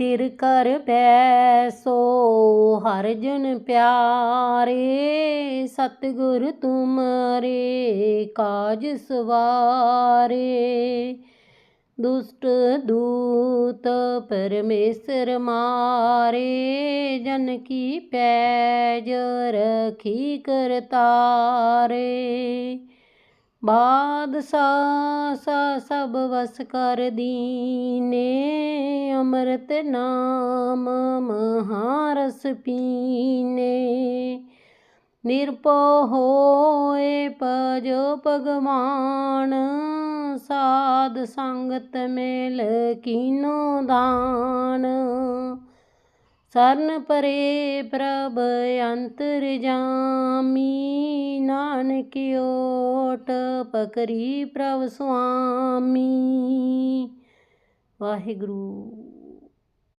ਤਿਰ ਕਰ ਬੈਸੋ ਹਰ ਜਨ ਪਿਆਰੇ। ਸਤਿਗੁਰ ਤੁਮਰੇ, ਕਾਜ ਸਵਾਰੇ। ਦੁਸ਼ਟ ਦੂਤ ਪਰਮੇਸ਼ਰ ਮਾਰੇ, ਜਨ ਕੀ ਪੈਜ ਰਖੀ ਕਰਤਾਰੇ ਬਾਦਸ਼ਾਹ ਸਾ ਸਭ ਵਸ ਕਰ ਦੀਨੇ ਅੰਮ੍ਰਿਤ ਨਾਮ ਮਹਾਰਸ ਪੀਨੇ। ਨਿਰਭਉ ਹੋਏ ਭਜੋ ਭਗਵਾਨ, ਸਾਧ ਸੰਗਤ ਮੇਲ ਕੀਨੋ ਦਾਨ। ਸਰਨ ਪਰੇ ਪ੍ਰਭ ਅੰਤਰ ਜਾਮੀ, ਨਾਨਕ ਓਟ ਪਕਰੀ ਪ੍ਰਭ ਸੁਆਮੀ। ਵਾਹਿਗੁਰੂ।